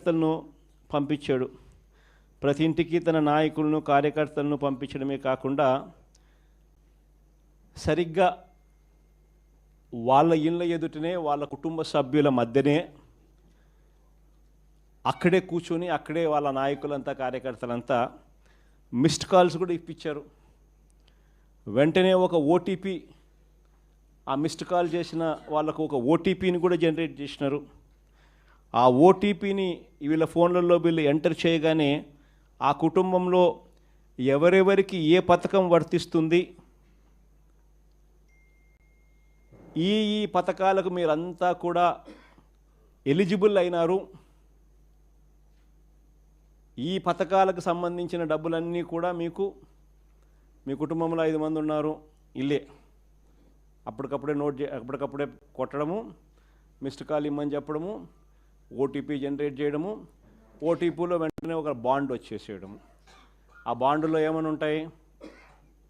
కార్యకర్తలను పంపించాడు. ప్రతి ఇంటికి తన నాయకులను కార్యకర్తలను పంపించడమే కాకుండా సరిగ్గా వాళ్ళ ఇళ్ళ ఎదుటనే వాళ్ళ కుటుంబ సభ్యుల మధ్యనే అక్కడే కూర్చొని అక్కడే వాళ్ళ నాయకులంతా కార్యకర్తలంతా మిస్డ్ కాల్స్ కూడా ఇప్పించారు. వెంటనే ఒక ఓటీపీ ఆ మిస్డ్ కాల్ చేసిన వాళ్ళకు ఒక ఓటీపీని కూడా జనరేట్ చేసినారు. ఆ ఓటీపీని వీళ్ళ ఫోన్లలో వీళ్ళు ఎంటర్ చేయగానే ఆ కుటుంబంలో ఎవరెవరికి ఏ పథకం వర్తిస్తుంది? ఈ ఈ పథకాలకు మీరంతా కూడా ఎలిజిబుల్ అయినారు. ఈ పథకాలకు సంబంధించిన డబ్బులన్నీ కూడా మీకు మీ కుటుంబంలో ఐదు మంది ఉన్నారు. ఇల్లే. అప్పటికప్పుడే నోట్ చే అప్పటికప్పుడే కొట్టడము మిస్డ్ కాల్ ఇమ్మని చెప్పడము ఓటీపీ జనరేట్ చేయడము ఓటీపీలో వెంటనే ఒక బాండ్ వచ్చేసేయడము. ఆ బాండ్లో ఏమని ఉంటాయి?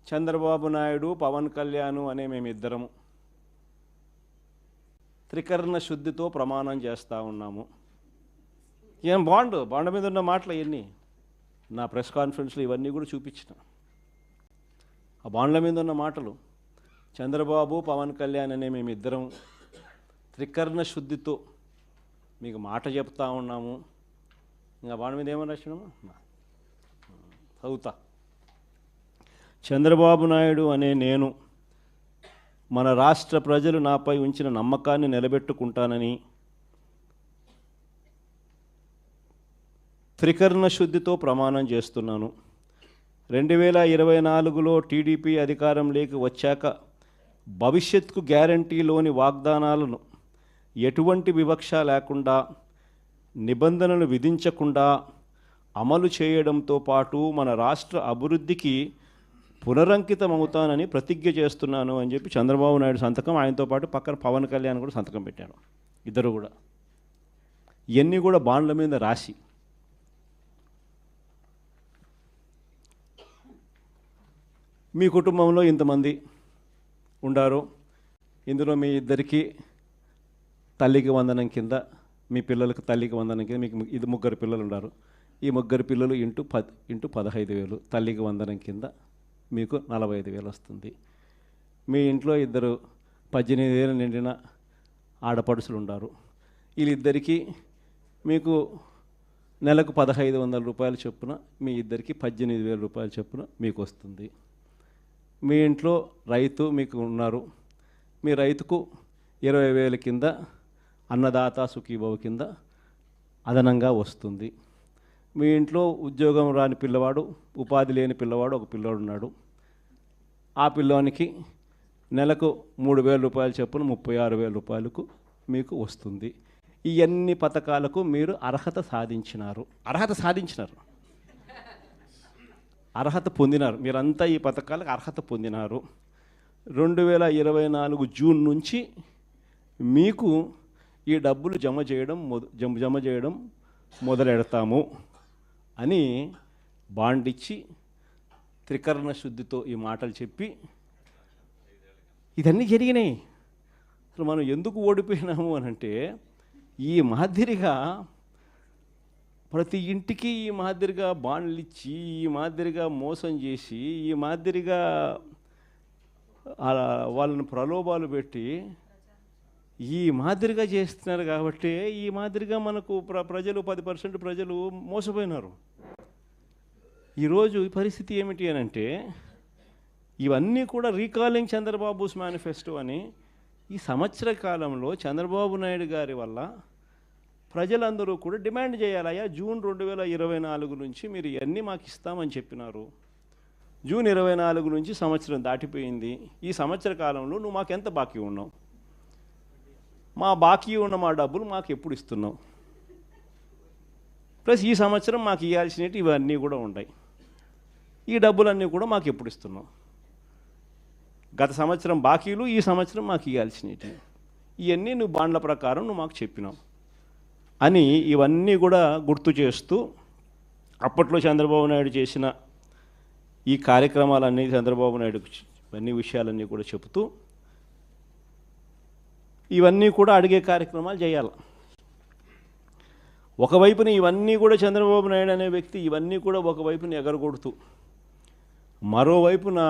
చంద్రబాబు నాయుడు పవన్ కళ్యాణ్ అనే మేమిద్దరము. త్రికరణ శుద్ధితో ప్రమాణం చేస్తూ ఉన్నాము. ఏం బాండ్? బాండ్ మీద ఉన్న మాటలు ఇవన్నీ నా ప్రెస్ కాన్ఫరెన్స్లో ఇవన్నీ కూడా చూపించిన. ఆ బాండ్ల మీద ఉన్న మాటలు చంద్రబాబు పవన్ కళ్యాణ్ అనే మేమిద్దరం త్రికరణ శుద్ధితో మీకు మాట చెప్తా ఉన్నాము. ఇంకా బాండ్ మీద ఏమని రాసినాము చదువుతా. చంద్రబాబు నాయుడు అనే నేను మన రాష్ట్ర ప్రజలు నాపై ఉంచిన నమ్మకాన్ని నిలబెట్టుకుంటానని త్రికరణ శుద్ధితో ప్రమాణం చేస్తున్నాను. రెండు వేల ఇరవై నాలుగులో టీడీపీ అధికారంలోకి వచ్చాక భవిష్యత్కు గ్యారంటీలోని వాగ్దానాలను ఎటువంటి వివక్ష లేకుండా నిబంధనలు విధించకుండా అమలు చేయడంతో పాటు మన రాష్ట్ర అభివృద్ధికి పునరంకితం అవుతానని ప్రతిజ్ఞ చేస్తున్నాను అని చెప్పి చంద్రబాబు నాయుడు సంతకం ఆయనతో పాటు పక్కన పవన్ కళ్యాణ్ కూడా సంతకం పెట్టారు. ఇద్దరు కూడా. ఇవన్నీ కూడా బాండ్ల మీద రాసి. మీ కుటుంబంలో ఇంతమంది ఉండారు. ఇందులో మీ ఇద్దరికి తల్లికి వందనం కింద మీ పిల్లలకు తల్లికి వందనం కింద మీకు ఇది ముగ్గురు పిల్లలు ఉన్నారు. ఈ ముగ్గురు పిల్లలు ఇంటూ పద్ ఇంటూ పదహైదు వేలు. తల్లికి వందనం కింద మీకు నలభై ఐదు వేలు వస్తుంది. మీ ఇంట్లో ఇద్దరు పద్దెనిమిది వేలు నిండిన ఆడపడుసులు ఉన్నారు వీళ్ళిద్దరికీ మీకు నెలకు పదహైదు వందల రూపాయల చొప్పున మీ ఇద్దరికి పద్దెనిమిది వేల రూపాయల చొప్పున మీకు వస్తుంది. మీ ఇంట్లో రైతు మీకు ఉన్నారు. మీ రైతుకు ఇరవై వేల కింద అన్నదాత సుఖీభవ కింద అదనంగా వస్తుంది. మీ ఇంట్లో ఉద్యోగం రాని పిల్లవాడు ఉపాధి లేని పిల్లవాడు ఒక పిల్లవాడు ఉన్నాడు ఆ పిల్లోనికి నెలకు మూడు వేల రూపాయలు చొప్పున ముప్పై ఆరు వేల రూపాయలకు మీకు వస్తుంది. ఈ పథకాలకు మీరు అర్హత సాధించినారు. అర్హత సాధించినారు. అర్హత పొందినారు. మీరంతా ఈ పథకాలకు అర్హత పొందినారు. రెండు వేల ఇరవై నాలుగు జూన్ నుంచి మీకు ఈ డబ్బులు జమ చేయడం జమ జమ చేయడం మొదలెడతాము అని బాండ్ ఇచ్చి త్రికరణ శుద్ధితో ఈ మాటలు చెప్పి ఇదన్నీ జరిగినాయి. అసలు మనం ఎందుకు ఓడిపోయినాము అని అంటే ఈ మాదిరిగా ప్రతి ఇంటికి ఈ మాదిరిగా బాండ్లు ఇచ్చి ఈ మాదిరిగా మోసం చేసి ఈ మాదిరిగా వాళ్ళని ప్రలోభాలు పెట్టి ఈ మాదిరిగా చేస్తున్నారు కాబట్టి ఈ మాదిరిగా మనకు ప్ర ప్రజలు పది పర్సెంట్ ప్రజలు మోసపోయినారు. ఈరోజు ఈ పరిస్థితి ఏమిటి అని అంటే ఇవన్నీ కూడా రీకాలింగ్ చంద్రబాబుస్ మేనిఫెస్టో అని ఈ సంవత్సర కాలంలో చంద్రబాబు నాయుడు గారి వల్ల ప్రజలందరూ కూడా డిమాండ్ చేయాలయ్యా జూన్ రెండు వేల ఇరవై నాలుగు నుంచి మీరు ఇవన్నీ మాకు ఇస్తామని చెప్పినారు. జూన్ ఇరవై నాలుగు నుంచి సంవత్సరం దాటిపోయింది. ఈ సంవత్సర కాలంలో నువ్వు మాకు ఎంత బాకీ ఉన్నావు? మా బాకీ ఉన్న మా డబ్బులు మాకు ఎప్పుడు ఇస్తున్నావు? ప్లస్ ఈ సంవత్సరం మాకు ఇవ్వాల్సినవి ఇవన్నీ కూడా ఉంటాయి. ఈ డబ్బులన్నీ కూడా మాకు ఎప్పుడు ఇస్తున్నావు? గత సంవత్సరం బాకీలు ఈ సంవత్సరం మాకు ఇవ్వాల్సినవి. ఇవన్నీ నువ్వు బాండ్ల ప్రకారం నువ్వు మాకు చెప్పినావు. అని ఇవన్నీ కూడా గుర్తు చేస్తూ అప్పట్లో చంద్రబాబు నాయుడు చేసిన ఈ కార్యక్రమాలన్నీ చంద్రబాబు నాయుడు అన్ని విషయాలన్నీ కూడా చెబుతూ ఇవన్నీ కూడా అడిగే కార్యక్రమాలు చేయాలి. ఒకవైపున ఇవన్నీ కూడా చంద్రబాబు నాయుడు అనే వ్యక్తి ఇవన్నీ కూడా ఒకవైపున ఎగరగొడుతూ మరోవైపున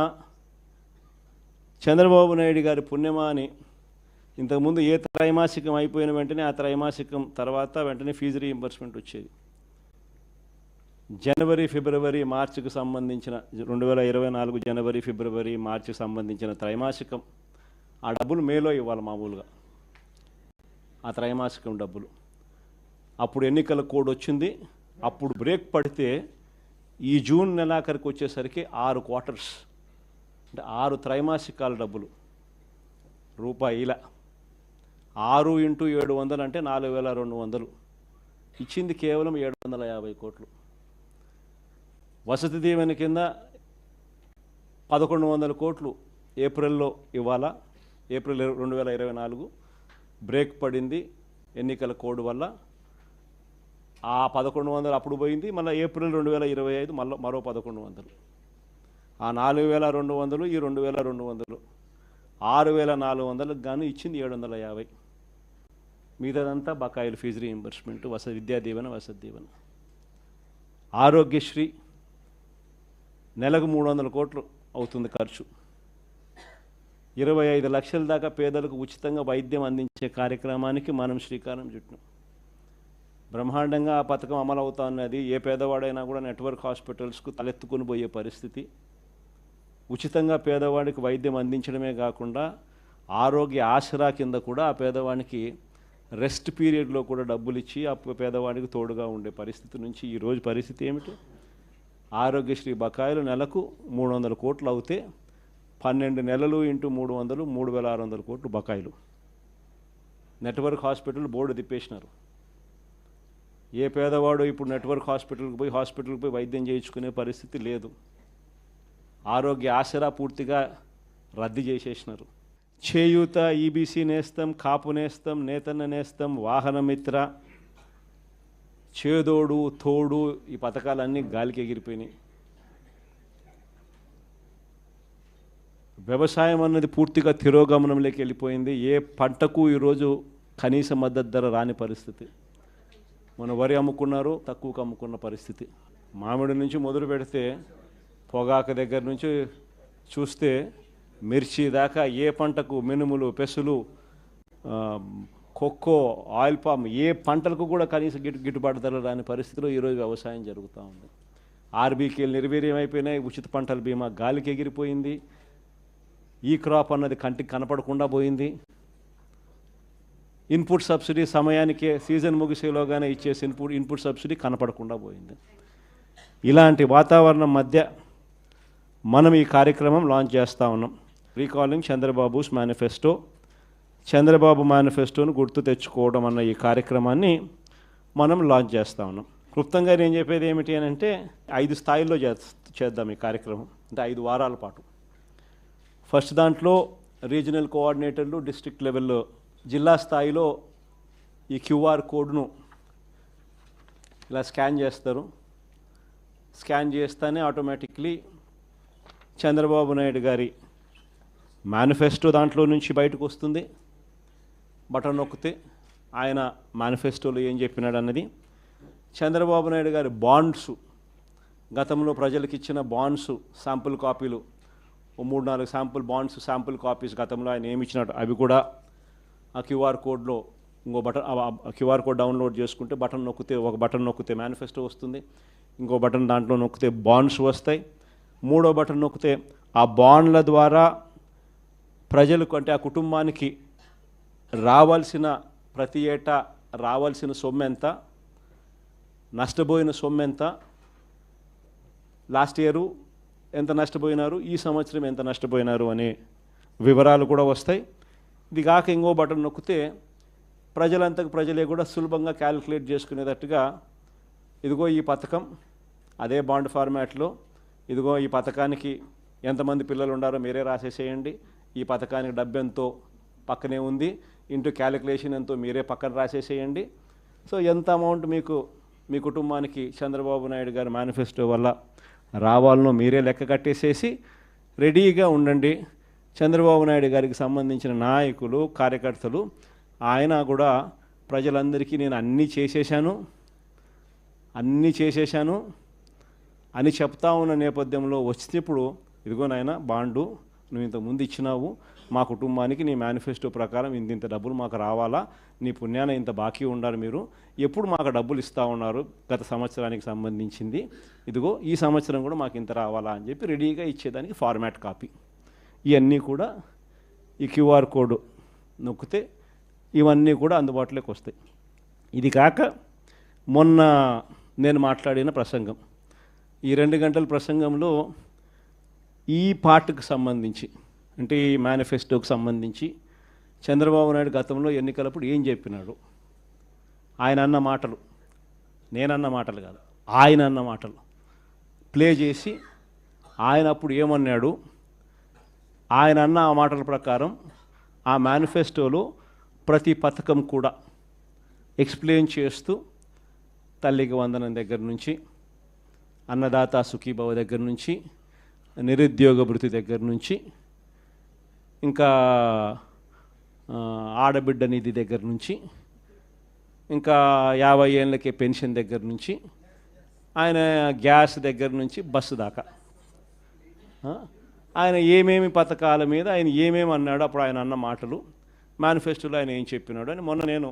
చంద్రబాబు నాయుడు గారి పుణ్యమా అని ఇంతకుముందు ఏ త్రైమాసికం అయిపోయిన వెంటనే ఆ త్రైమాసికం తర్వాత వెంటనే ఫీజు రీయింబర్స్మెంట్ వచ్చేది. జనవరి ఫిబ్రవరి మార్చికి సంబంధించిన రెండు వేల ఇరవై నాలుగు జనవరి ఫిబ్రవరి మార్చికి సంబంధించిన త్రైమాసికం ఆ డబ్బులు మేలో ఇవ్వాలి మామూలుగా. ఆ త్రైమాసికం డబ్బులు. అప్పుడు ఎన్నికల కోడ్ వచ్చింది. అప్పుడు బ్రేక్ పడితే ఈ జూన్ నెలాఖరికి వచ్చేసరికి ఆరు క్వార్టర్స్. అంటే ఆరు త్రైమాసికాల డబ్బులు. రూపాయిల. ఆరు ఇంటూ ఏడు వందలు అంటే నాలుగు వేల రెండు వందలు. ఇచ్చింది కేవలం ఏడు వందల యాభై కోట్లు. వసతి దీవెన కింద పదకొండు వందల కోట్లు ఏప్రిల్లో ఇవ్వాలా? ఏప్రిల్ రెండు వేల ఇరవై నాలుగు. బ్రేక్ పడింది ఎన్నికల కోడ్ వల్ల. ఆ పదకొండు వందలు అప్పుడు పోయింది మళ్ళీ ఏప్రిల్ రెండు వేల ఇరవై ఐదు మళ్ళీ మరో పదకొండు వందలు. ఆ నాలుగు వేల రెండు వందలు ఈ రెండు వేల రెండు వందలు. ఆరు వేల నాలుగు వందలకు గాను ఇచ్చింది ఏడు వందల యాభై. మిగతాదంతా బకాయిలు ఫీజు రీఎంబర్స్మెంట్ వస విద్యా దీవెన వసతి దీవెన. ఆరోగ్యశ్రీ నెలకు మూడు వందల కోట్లు అవుతుంది ఖర్చు. ఇరవై ఐదు లక్షల దాకా పేదలకు ఉచితంగా వైద్యం అందించే కార్యక్రమానికి మనం శ్రీకారం చుట్టినాం బ్రహ్మాండంగా ఆ పథకం అమలు అవుతా ఉన్నది. ఏ పేదవాడైనా కూడా నెట్వర్క్ హాస్పిటల్స్కు తలెత్తుకుని పోయే పరిస్థితి. ఉచితంగా పేదవాడికి వైద్యం అందించడమే కాకుండా ఆరోగ్య ఆసరా కింద కూడా ఆ పేదవానికి రెస్ట్ పీరియడ్లో కూడా డబ్బులు ఇచ్చి ఆ పేదవాడికి తోడుగా ఉండే పరిస్థితి నుంచి ఈరోజు పరిస్థితి ఏమిటి? ఆరోగ్యశ్రీ బకాయిలు నెలకు మూడు వందల కోట్లు అవుతే పన్నెండు నెలలు ఇంటూ మూడు వందలు మూడు వేల ఆరు వందల కోట్లు బకాయిలు. నెట్వర్క్ హాస్పిటల్ బోర్డు తిప్పేసినారు. ఏ పేదవాడు ఇప్పుడు నెట్వర్క్ హాస్పిటల్కి పోయి హాస్పిటల్కి పోయి వైద్యం చేయించుకునే పరిస్థితి లేదు. ఆరోగ్య ఆసరా పూర్తిగా రద్దు చేసేసినారు. చేయూత ఈబీసీ నేస్తం కాపు నేస్తం నేతన్న నేస్తం వాహనమిత్ర చేదోడు తోడు ఈ పథకాలన్నీ గాలికి ఎగిరిపోయినాయి. వ్యవసాయం అన్నది పూర్తిగా తిరోగమనంలోకి వెళ్ళిపోయింది. ఏ పంటకు ఈరోజు కనీస మద్దతు ధర రాని పరిస్థితి. మన వరి అమ్ముకున్నారు తక్కువకు అమ్ముకున్న పరిస్థితి. మామిడి నుంచి మొదలు పెడితే పొగాకు దగ్గర నుంచి చూస్తే మిర్చి దాకా ఏ పంటకు మినుములు పెసులు కొక్కో ఆయిల్ పామ్ ఏ పంటలకు కూడా కనీస గిట్టు గిట్టుబాటు ధర రాని పరిస్థితిలో ఈరోజు వ్యవసాయం జరుగుతూ ఉంది. ఆర్బీకేలు నిర్వీర్యం అయిపోయినాయి ఉచిత పంటల బీమా గాలికి ఎగిరిపోయింది. ఈ క్రాప్ అన్నది కంటికి కనపడకుండా పోయింది. ఇన్పుట్ సబ్సిడీ సమయానికే సీజన్ ముగిసేలోగానే ఇచ్చేసి ఇన్పుట్ ఇన్పుట్ సబ్సిడీ కనపడకుండా పోయింది. ఇలాంటి వాతావరణం మధ్య మనం ఈ కార్యక్రమం లాంచ్ చేస్తూ ఉన్నాం. Recalling Chandrababu's manifesto. చంద్రబాబు మేనిఫెస్టోను గుర్తు తెచ్చుకోవడం అన్న ఈ కార్యక్రమాన్ని మనం లాంచ్ చేస్తూ ఉన్నాం. క్లుప్తంగా నేను చెప్పేది ఏమిటి అని అంటే ఐదు స్థాయిల్లో చేద్దాం ఈ కార్యక్రమం. అంటే ఐదు వారాల పాటు. ఫస్ట్ దాంట్లో రీజనల్ కోఆర్డినేటర్లు డిస్ట్రిక్ట్ లెవెల్లో జిల్లా స్థాయిలో ఈ క్యూఆర్ కోడ్ను ఇలా స్కాన్ చేస్తారు. స్కాన్ చేస్తేనే ఆటోమేటిక్లీ చంద్రబాబు నాయుడు గారి మేనిఫెస్టో దాంట్లో నుంచి బయటకు వస్తుంది. బటన్ నొక్కితే ఆయన మేనిఫెస్టోలో ఏం చెప్పినాడు అన్నది. చంద్రబాబు నాయుడు గారి బాండ్స్ గతంలో ప్రజలకు ఇచ్చిన బాండ్స్ శాంపుల్ కాపీలు మూడు నాలుగు శాంపుల్ బాండ్స్ శాంపుల్ కాపీస్ గతంలో ఆయన ఏమి ఇచ్చినట్టు అవి కూడా ఆ క్యూఆర్ కోడ్లో ఇంకో బటన్ క్యూఆర్ కోడ్ డౌన్లోడ్ చేసుకుంటే బటన్ నొక్కితే ఒక బటన్ నొక్కితే మేనిఫెస్టో వస్తుంది. ఇంకో బటన్ దాంట్లో నొక్కితే బాండ్స్ వస్తాయి. మూడో బటన్ నొక్కితే ఆ బాండ్ల ద్వారా ప్రజలకు అంటే ఆ కుటుంబానికి రావాల్సిన ప్రతి ఏటా రావాల్సిన సొమ్ము ఎంత నష్టపోయిన సొమ్ము ఎంత లాస్ట్ ఇయరు ఎంత నష్టపోయినారు? ఈ సంవత్సరం ఎంత నష్టపోయినారు అనే వివరాలు కూడా వస్తాయి. ఇది కాక ఇంకో బటన్ నొక్కితే ప్రజలంతకు ప్రజలే కూడా సులభంగా క్యాలిక్యులేట్ చేసుకునేటట్టుగా ఇదిగో ఈ పథకం అదే బాండ్ ఫార్మాట్లో ఇదిగో ఈ పథకానికి ఎంతమంది పిల్లలు ఉండారో మీరే రాసేసేయండి. ఈ పథకానికి డబ్బు ఎంతో పక్కనే ఉంది. ఇంటూ క్యాలిక్యులేషన్ ఎంతో మీరే పక్కన రాసేసేయండి. సో ఎంత అమౌంట్ మీకు మీ కుటుంబానికి చంద్రబాబు నాయుడు గారి మేనిఫెస్టో వల్ల రావాలనో మీరే లెక్క కట్టేసేసి రెడీగా ఉండండి. చంద్రబాబు నాయుడు గారికి సంబంధించిన నాయకులు కార్యకర్తలు ఆయన కూడా ప్రజలందరికీ నేను అన్నీ చేసేసాను అన్నీ చేసేసాను అని చెప్తా ఉన్న నేపథ్యంలో వచ్చినప్పుడు ఇదిగో నాయన బాండు నువ్వు ఇంతకుముందు ముందు ఇచ్చినావు. మా కుటుంబానికి నీ మేనిఫెస్టో ప్రకారం ఇంత ఇంత డబ్బులు మాకు రావాలా? నీ పుణ్యాన ఇంత బాకీ ఉండాలి మీరు. ఎప్పుడు మాకు డబ్బులు ఇస్తూ ఉన్నారు? గత సంవత్సరానికి సంబంధించింది. ఇదిగో ఈ సంవత్సరం కూడా మాకు ఇంత రావాలా అని చెప్పి రెడీగా ఇచ్చేదానికి ఫార్మాట్ కాపీ. ఇవన్నీ కూడా ఈ క్యూఆర్ కోడ్ నొక్కితే ఇవన్నీ కూడా అందుబాటులోకి వస్తాయి. ఇది కాక మొన్న నేను మాట్లాడిన ప్రసంగం. ఈ రెండు గంటల ప్రసంగంలో ఈ పార్ట్కి సంబంధించి అంటే ఈ మేనిఫెస్టోకి సంబంధించి చంద్రబాబు నాయుడు గతంలో ఎన్నికలప్పుడు ఏం చెప్పినాడు? ఆయన అన్న మాటలు. నేనన్న మాటలు కాదు. ఆయన అన్న మాటలు. ప్లే చేసి ఆయన అప్పుడు ఏమన్నాడు? ఆయన అన్న ఆ మాటల ప్రకారం ఆ మేనిఫెస్టోలో ప్రతి పథకం కూడా ఎక్స్ప్లెయిన్ చేస్తూ తల్లికి వందనం దగ్గర నుంచి అన్నదాత సుఖీభావ దగ్గర నుంచి నిరుద్యోగ భృతి దగ్గర నుంచి ఇంకా ఆడబిడ్డ నిధి దగ్గర నుంచి ఇంకా యాభై ఏళ్ళకే పెన్షన్ దగ్గర నుంచి ఆయన గ్యాస్ దగ్గర నుంచి బస్సు దాకా. ఆయన ఏమేమి పథకాల మీద ఆయన ఏమేమి అన్నాడు అప్పుడు ఆయన అన్న మాటలు మేనిఫెస్టోలో ఆయన ఏం చెప్పినాడు అని మొన్న నేను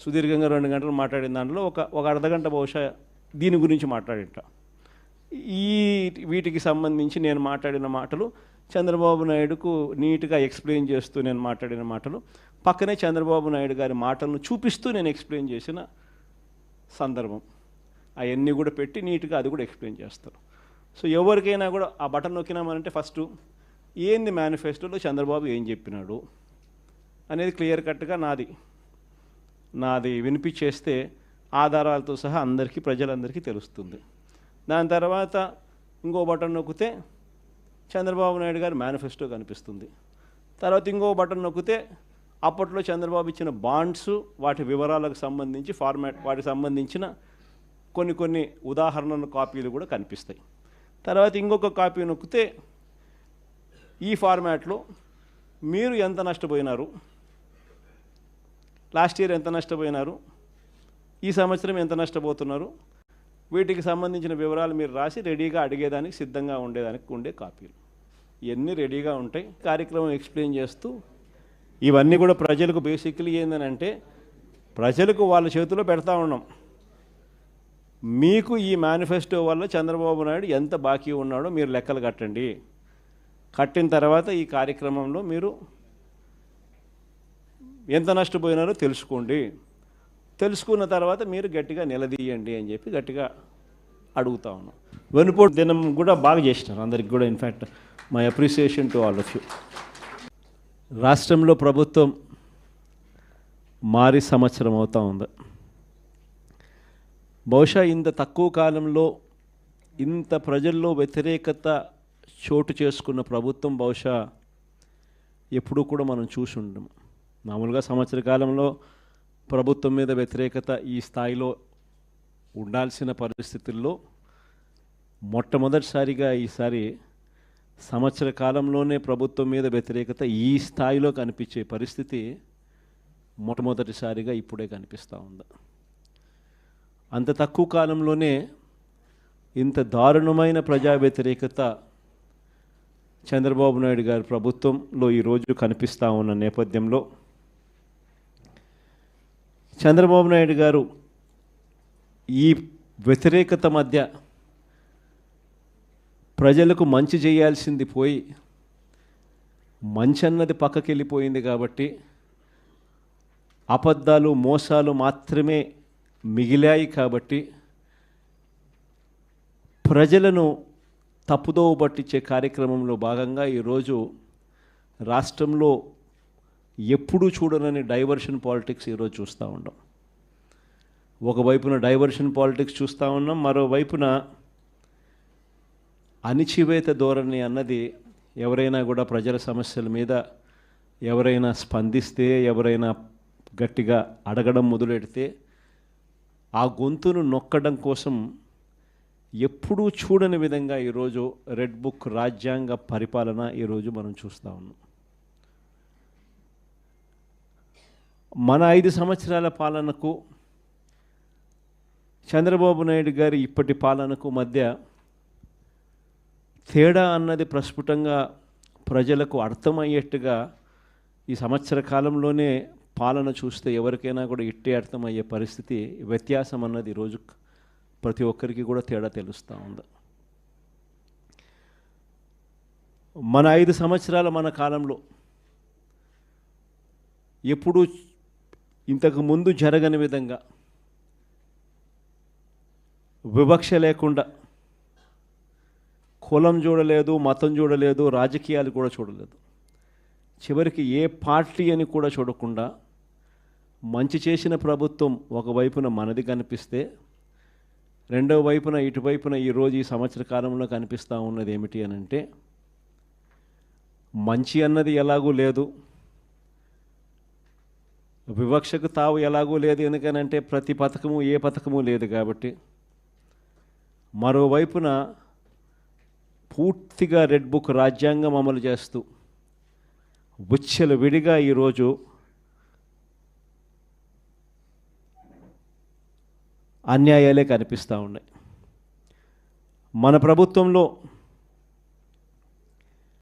సుదీర్ఘంగా రెండు గంటలు మాట్లాడిన దాంట్లో ఒక ఒక అర్ధగంట బహుశా దీని గురించి మాట్లాడింట. ఈ వీటికి సంబంధించి నేను మాట్లాడిన మాటలు చంద్రబాబు నాయుడుకు నీట్గా ఎక్స్ప్లెయిన్ చేస్తూ నేను మాట్లాడిన మాటలు పక్కనే చంద్రబాబు నాయుడు గారి మాటలను చూపిస్తూ నేను ఎక్స్ప్లెయిన్ చేసిన సందర్భం. అవన్నీ కూడా పెట్టి నీట్గా అది కూడా ఎక్స్ప్లెయిన్ చేస్తారు సో ఎవరికైనా కూడా ఆ బటన్ నొక్కినామనంటే ఫస్ట్ ఏంది మేనిఫెస్టోలో చంద్రబాబు ఏం చెప్పినాడు అనేది క్లియర్ కట్గా నాది. నాది వినిపించేస్తే ఆధారాలతో సహా అందరికీ ప్రజలందరికీ తెలుస్తుంది. దాని తర్వాత ఇంకో బటన్ నొక్కితే చంద్రబాబు నాయుడు గారి మేనిఫెస్టో కనిపిస్తుంది. తర్వాత ఇంకో బటన్ నొక్కితే అప్పట్లో చంద్రబాబు ఇచ్చిన బాండ్స్ వాటి వివరాలకు సంబంధించి ఫార్మాట్ వాటికి సంబంధించిన కొన్ని కొన్ని ఉదాహరణల కాపీలు కూడా కనిపిస్తాయి. తర్వాత ఇంకొక కాపీ నొక్కితే ఈ ఫార్మాట్లో మీరు ఎంత నష్టపోయినారు? లాస్ట్ ఇయర్ ఎంత నష్టపోయినారు? ఈ సంవత్సరం ఎంత నష్టపోతున్నారు? వీటికి సంబంధించిన వివరాలు మీరు రాసి రెడీగా అడిగేదానికి సిద్ధంగా ఉండేదానికి ఉండే కాపీలు. ఇవన్నీ రెడీగా ఉంటాయి. కార్యక్రమం ఎక్స్ప్లెయిన్ చేస్తూ ఇవన్నీ కూడా ప్రజలకు బేసిక్లీ ఏంటంటే ప్రజలకు వాళ్ళ చేతిలో పెడతా ఉన్నాం. మీకు ఈ మేనిఫెస్టో వల్ల చంద్రబాబు నాయుడు ఎంత బాకీ ఉన్నాడో మీరు లెక్కలు కట్టండి. కట్టిన తర్వాత ఈ కార్యక్రమంలో మీరు ఎంత నష్టపోయినారో తెలుసుకోండి. తెలుసుకున్న తర్వాత మీరు గట్టిగా నిలదీయండి అని చెప్పి గట్టిగా అడుగుతా ఉన్నాం. వెనుపోటు దినం కూడా బాగా చేసినారు అందరికి కూడా in fact my appreciation to all of you రాష్ట్రంలో ప్రభుత్వం మారి సంవత్సరం అవుతూ ఉంది. బహుశా ఇంత తక్కువ కాలంలో ఇంత ప్రజల్లో వ్యతిరేకత చోటు చేసుకున్న ప్రభుత్వం బహుశా ఎప్పుడూ కూడా మనం చూసి ఉండము. మామూలుగా సంవత్సర కాలంలో ప్రభుత్వం మీద వ్యతిరేకత ఈ స్థాయిలో ఉండాల్సిన పరిస్థితుల్లో మొట్టమొదటిసారిగా ఈసారి సంవత్సర కాలంలోనే ప్రభుత్వం మీద వ్యతిరేకత ఈ స్థాయిలో కనిపించే పరిస్థితి మొట్టమొదటిసారిగా ఇప్పుడే కనిపిస్తూ ఉంది. అంత తక్కువ కాలంలోనే ఇంత దారుణమైన ప్రజా వ్యతిరేకత చంద్రబాబు నాయుడు గారి ప్రభుత్వంలో ఈరోజు కనిపిస్తూ ఉన్న నేపథ్యంలో చంద్రబాబు నాయుడు గారు ఈ వ్యతిరేకత మధ్య ప్రజలకు మంచి చేయాల్సింది పోయి మంచి అన్నది పక్కకి వెళ్ళిపోయింది కాబట్టి అబద్ధాలు మోసాలు మాత్రమే మిగిలాయి కాబట్టి ప్రజలను తప్పుదోవ పట్టించే కార్యక్రమంలో భాగంగా ఈరోజు రాష్ట్రంలో ఎప్పుడూ చూడనని డైవర్షన్ పాలిటిక్స్ ఈరోజు చూస్తూ ఉన్నాం ఒకవైపున డైవర్షన్ పాలిటిక్స్ చూస్తూ ఉన్నాం మరోవైపున అణిచివేత ధోరణి అన్నది ఎవరైనా కూడా ప్రజల సమస్యల మీద ఎవరైనా స్పందిస్తే ఎవరైనా గట్టిగా అడగడం మొదలెడితే ఆ గొంతును నొక్కడం కోసం ఎప్పుడూ చూడని విధంగా ఈరోజు రెడ్ బుక్ రాజ్యాంగ పరిపాలన ఈరోజు మనం చూస్తూ ఉన్నాం. మన ఐదు సంవత్సరాల పాలనకు చంద్రబాబు నాయుడు గారి ఇప్పటి పాలనకు మధ్య తేడా అన్నది ప్రస్ఫుటంగా ప్రజలకు అర్థమయ్యేట్టుగా ఈ సంవత్సర కాలంలోనే పాలన చూస్తే ఎవరికైనా కూడా ఇట్టే అర్థమయ్యే పరిస్థితి వ్యత్యాసం అన్నది ఈరోజు ప్రతి ఒక్కరికి కూడా తేడా తెలుస్తూ ఉంది. మన ఐదు సంవత్సరాల మన కాలంలో ఎప్పుడూ ఇంతకు ముందు జరగని విధంగా వివక్ష లేకుండా కులం చూడలేదు మతం చూడలేదు రాజకీయాలు కూడా చూడలేదు. చివరికి ఏ పార్టీ అని కూడా చూడకుండా మంచి చేసిన ప్రభుత్వం ఒకవైపున మనది కనిపిస్తే రెండవ వైపున ఇటువైపున ఈరోజు ఈ సంవత్సర కాలంలో కనిపిస్తూ ఉన్నది ఏమిటి అని అంటే మంచి అన్నది ఎలాగూ లేదు వివక్షకు తావు ఎలాగూ లేదు ఎందుకనంటే ప్రతి పథకము ఏ పథకము లేదు కాబట్టి మరోవైపున పూర్తిగా రెడ్ బుక్ రాజ్యాంగం అమలు చేస్తూ బుచ్చెలు విడిగా ఈరోజు అన్యాయాలే కనిపిస్తూ ఉన్నాయి. మన ప్రభుత్వంలో